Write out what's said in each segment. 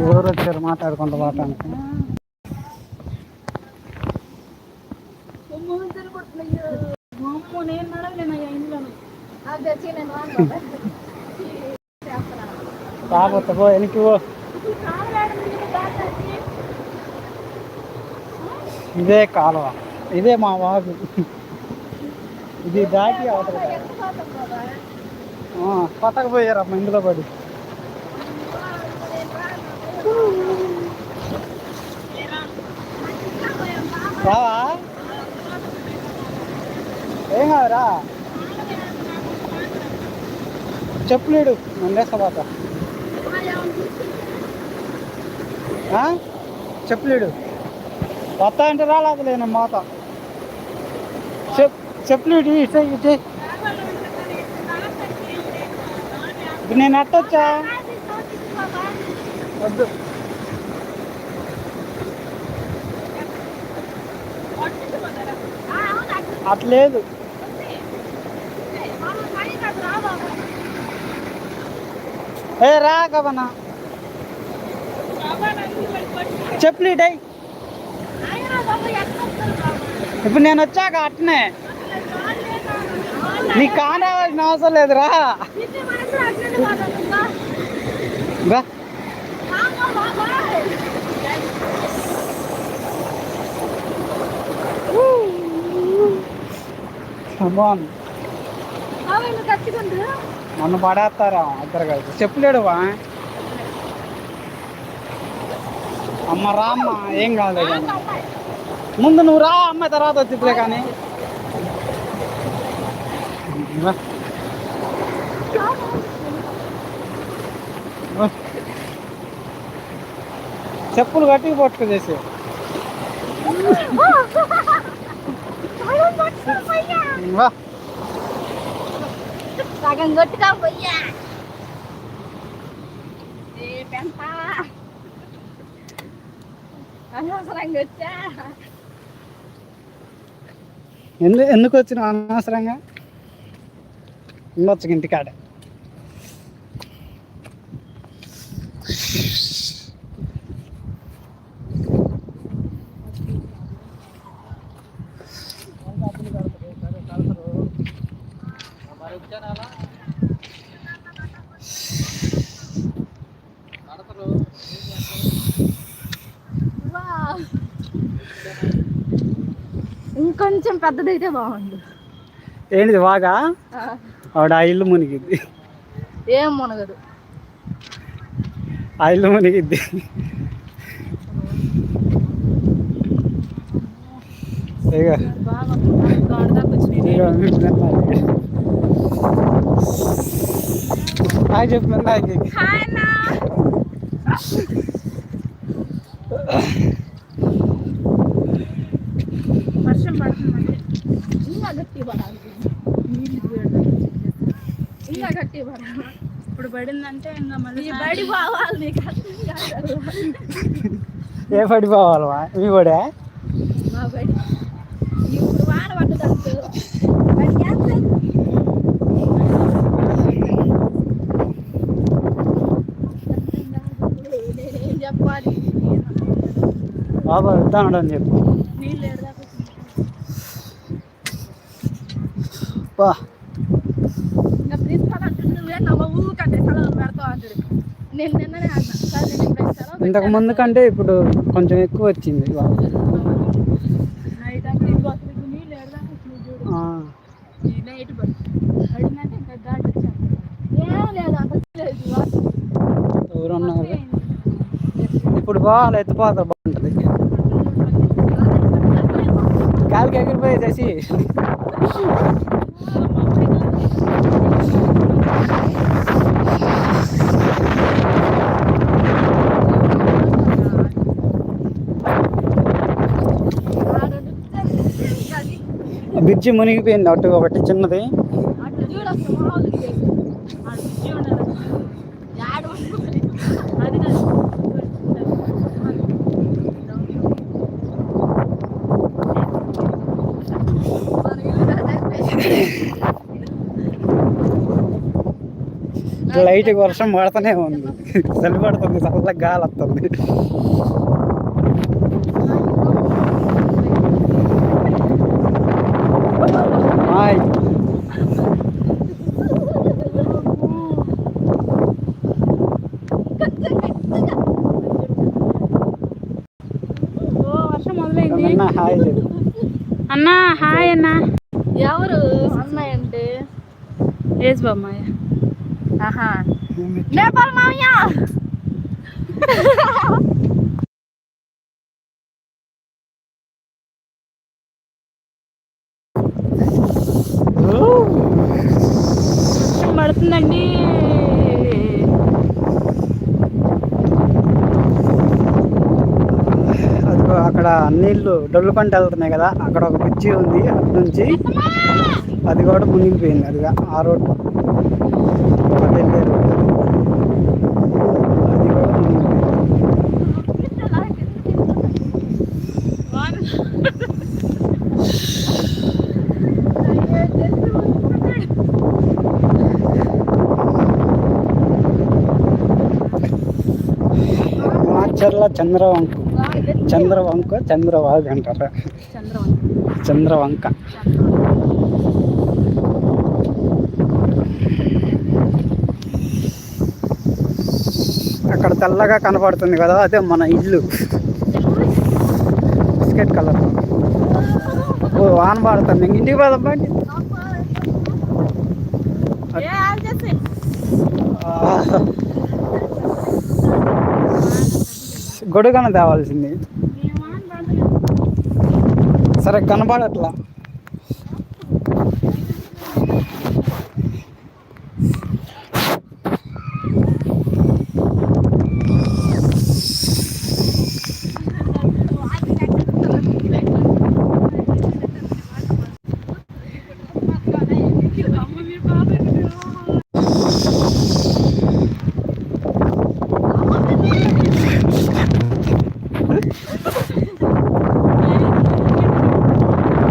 ఎవరు వచ్చారు మాట్లాడుకుంటూ పోవటానికి? నేను పో వెనక్కి పో. ఇదే కాలువ. ఇదే మా వాగు. ఇది దాటి అవతల పట్టకపోయారమ్మ ఇందులో పడి. రావా? ఏం కాదురా? చెప్పులేడు మందేస్తా పాత చెప్పలేడు వస్తా అంటే రాలేదులేను మాత చెప్ చెప్పలేడు ఇటే ఇటే ఇప్పుడు నేను ఎట్టొచ్చా? వద్దు అట్లేదు. ఏ రా కబనా చెప్పులేడై ఇప్పుడు నేను వచ్చాక అట్నే. నీకు కానవలసిన అవసరం లేదురా. రా. నన్ను పడేస్తారా? ఇద్దరు కలిసి. చెప్పులేడు వా. అమ్మ రా అమ్మ ఏం కాదు ముందు నువ్వు రా అమ్మ తర్వాత వచ్చిద్దిలే కానీ. చెప్పులు గట్టిగా పట్టుకు చేసి వా. సగం కొట్టుగా పోయ్యా. అనవసరంగా వచ్చా. ఎందు ఎందుకు వచ్చిన అనవసరంగా? ఉండొచ్చు ఇంటికాడ. ఇంకొంచెం పెద్దదైతే బాగుండు ఏంటిది వాగా? ఆవిడ ఆ ఇల్లు మునిగిద్ది ఏం మునగదు. ఆ ఇల్లు మునిగిద్ది ఇగో బాగా గాడి దాకా వచ్చినాయి ఇగో మీ పిల్లలు. హాయ్ చెప్పు హాయ్ హాయ్ అన్నా. వర్షం పడుతుందండి ఇంకా గట్టి పడాలి. ఇంకా గట్టి పడాలి. ఇప్పుడు పడిందంటే ఇంకా మళ్ళీ బడి పోవాలి నీకు ఏ పడిపోవాలవా మీ? కూడా మా బడి. ఇప్పుడు వాన పడ్డదంటూ బడి చేస్తుంది. నేనేం చెప్పాలి బాబా వెళ్తాను అని చెప్పు నీళ్ళు ఎడదాకా బా ఇంకా ప్రిన్సిపల్ అంటుంది నువ్వే నవ్వ ఊకంటే సెలవులు పెడతావు అంటాడు నేను నిన్ననే అన్నా సార్ నేను ఇప్పుడు సెలవు ఇంతకు ముందు కంటే ఇప్పుడు కొంచెం ఎక్కువ వచ్చింది బాగా. ఇదిగో అసలు ఇప్పుడు నీళ్ళు ఎడదాకా వచ్చినాయి చూడు ఆ, ఈ నైట్ పడి పడిందంటే ఇంకా దాటి వచ్చాను ఏం లేదు అసలు లేదు ఎవరు ఉన్నారు ఇప్పుడు బాగా ఎత్తిపోతా బాగుంటుంది కాలికి ఎగిరిపోయి తెసి బ్రిడ్జి మునిగిపోయింది అటు ఒకటి చిన్నది అట్లా చూడు అసలు మామూలు లేదు. ఆడ బ్రిడ్జి ఉండదు. యాడ ఉంటుంది? అది కాదు. మన ఇల్లు దాటేసి. లైట్ వర్షం పడుతూనే ఉంది. చలి పడుతుంది చల్లగా గాలి వస్తుంది. హాయ్. ఓ వర్షం మొదలైంది. అన్న హాయ్. అన్నా హాయ్ అన్న. ఎవరు? అన్నయ్య అంటే? ఏజ్ బామ్మాయ. మామయ్య వర్షం పడుతుందండి అదిగో అక్కడ నీళ్ళు డొల్లు పంట వెళ్తున్నాయి కదా అక్కడ ఒక బ్రిడ్జి ఉంది అటు నుంచి. అది కూడా మునిగిపోయింది అదిగా ఆ రోడ్డు అటు వెళ్ళే రోడ్డు అది కూడా మునిగిపోయింది మాచర్ల చంద్రవంక. చంద్రవంక చంద్రవాగ్ అంటారు. చంద్రవంక. చంద్రవంక అక్కడ తెల్లగా కనపడుతుంది కదా అదే మన ఇల్లు. Biscuit colour. ఓ వాన పడుతుంది ఇంటికి ఏ గొడుగన తేవాల్సింది. సరే కనపడట్లా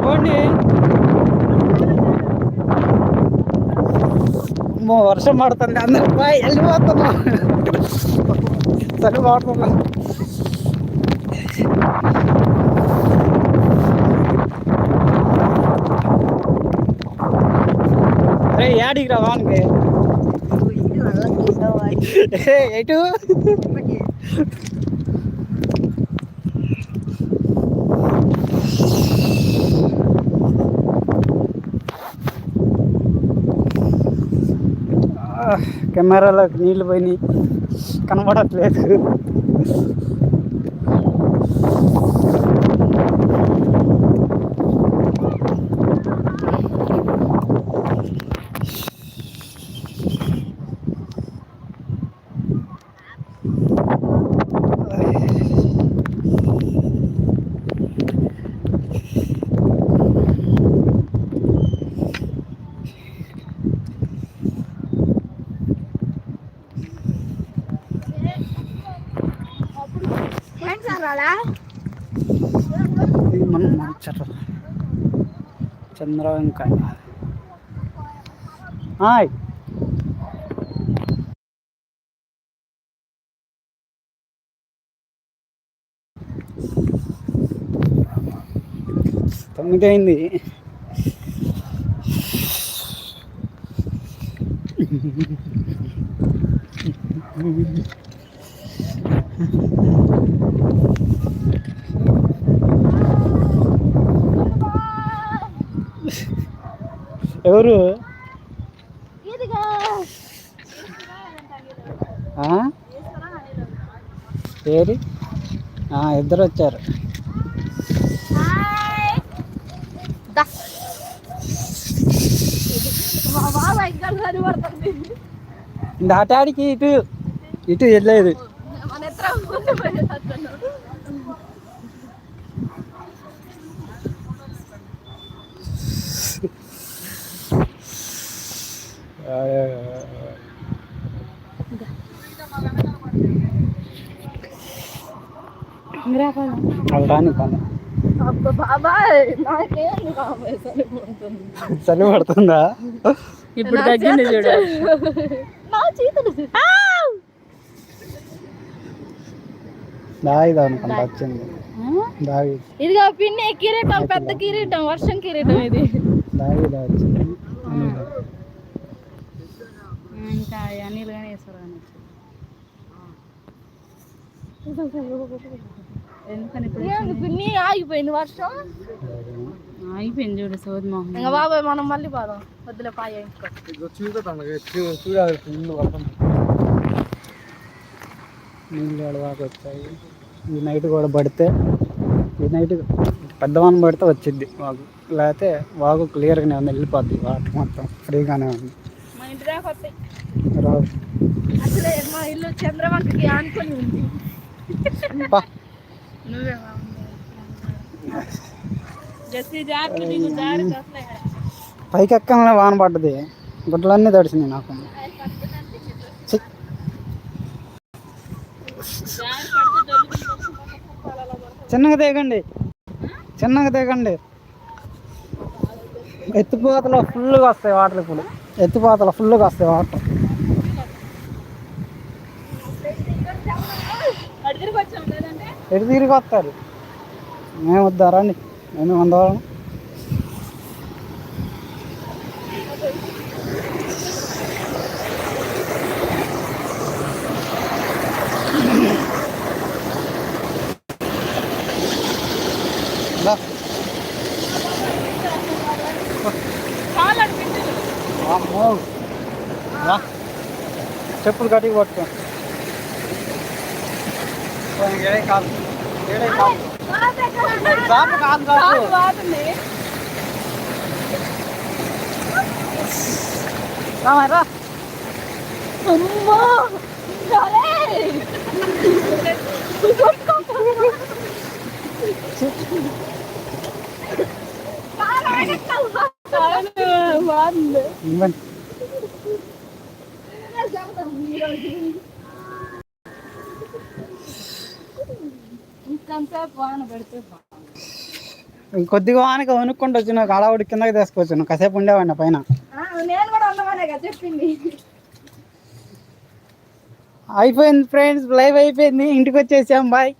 పోండి అమ్మో వర్షం పడుతుంది అందరు బాయ్ వెళ్ళిపోతున్నాం చలి పడుతున్నాం రే యాడికి రా వానికి ఏ, కెమెరాలోకి నీళ్ళు పోయినాయి. కనబడట్లేదు ఫ్రెండ్స్ అన్నాడా ఇది మనం మార్చరు హాయ్ తొమ్మిది అయింది Thank you. ఆ? ఏరి ఆ, ఇద్దరు వచ్చారు. దాటాడికి ఇటు. ఇటు వెళ్ళలేదు. చలి పడుతుందా ఇప్పుడు తగ్గింది చూడు. నా చేతులు దాగిదా అనుకుంటా వచ్చింది? దాగి ఇదిగో పిన్ని కిరీటం పెద్ద కిరీటం వర్షం కిరీటం ఇది. దాగిదా వచ్చింది. అనిల్. కానీ వేస్తారు కానీ ఎందుకని పిన్ని ఆగిపోయింది వర్షం? అయిపోయింది చూడు సోది మొహం ఇంకా బాబాయ్ మనం మళ్ళీ పోదాం. వద్దులే పాయ ఇంకో నీళ్ళు అడవాకు వచ్చాయి. ఈ నైట్ కూడా పడితే ఈ నైట్ పెద్దవాన్ పడితే వచ్చింది వాగు. లేకపోతే వాగు క్లియర్గానే ఉంది వెళ్ళిపోద్ది వాటర్ మొత్తం ఫ్రీగానే ఉంది. మా ఇంటి దాకా వస్తాయి. రావు అసలే మా ఇల్లు చంద్రవంకకి ఆనుకొని ఉంది. నువ్వే పైకి ఎక్కగానే వాన పడ్డది. గుడ్లన్నీ తడిసినాయి నాకు. చిన్నగా తేగండి. చిన్నగా తేగండి. ఎత్తిపోతలో ఫుల్గా వస్తాయి వాటర్ ఇప్పుడు. ఎత్తిపోతలో ఫుల్గా వస్తాయి వాటర్. ఎటు తిరిగి వస్తారు? మేము వద్దారా అండి నేను. రా. చెప్పులు కట్టి పట్టుకో. ఓ, ఏడే కాదు ఏడే కాదు చాపు కాదు కాదు బాగుంది రామా, రా అమ్మా సరే బాగుంది ఇవ్వండి ఇంకంతా బాగా పెడితే కొద్దిగా వానికి వణుక్కుంటూ వచ్చి నాకు అడవుడి కిందకి తీసుకొచ్చు నువ్వు కాసేపు ఉండేవాడిని పైన నేను కూడా ఉండమనే కదా చెప్పింది అయిపోయింది ఫ్రెండ్స్ లైవ్ అయిపోయింది ఇంటికి వచ్చేసాం బాయ్